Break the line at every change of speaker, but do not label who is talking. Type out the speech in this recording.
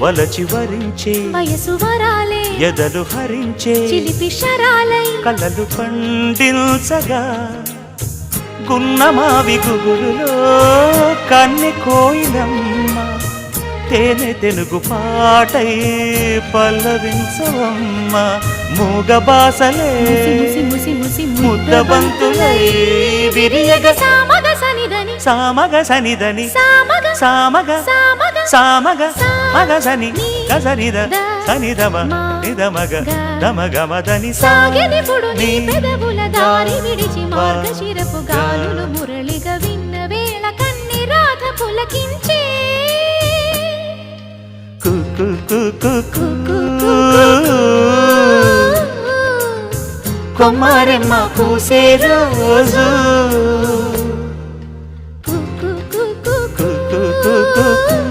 వలచి వరించే
వయసు వరాలే
ఎదలు హరించే
చిలిపి శరాలై.
కలలు పండించగా గున్నమావి గుగురులో కన్నె కోయిలమ్మ తేనె తెనుగు పాటై పల్లవించవమ్మ మూగ బాసలే
ముసి ముసి ముసి ముసి
ముద్దబంతులై విరియగ
సనిదని
సామగ సనిదని
సామగ
సామగ
సామగ
మగ సని. గసనిద సనిదమ నిదమగ దమగమదని
సాగినిపుడు నీ పెదవుల దారి విడిచి మార్గశిరపు గాలులు మురళిగా విన్న వేళ కన్ని రాధ పులకించే. కుక్కు కుక్కు కుక్కు
కుమారెమ్మ పూసే రోజు. Ooh.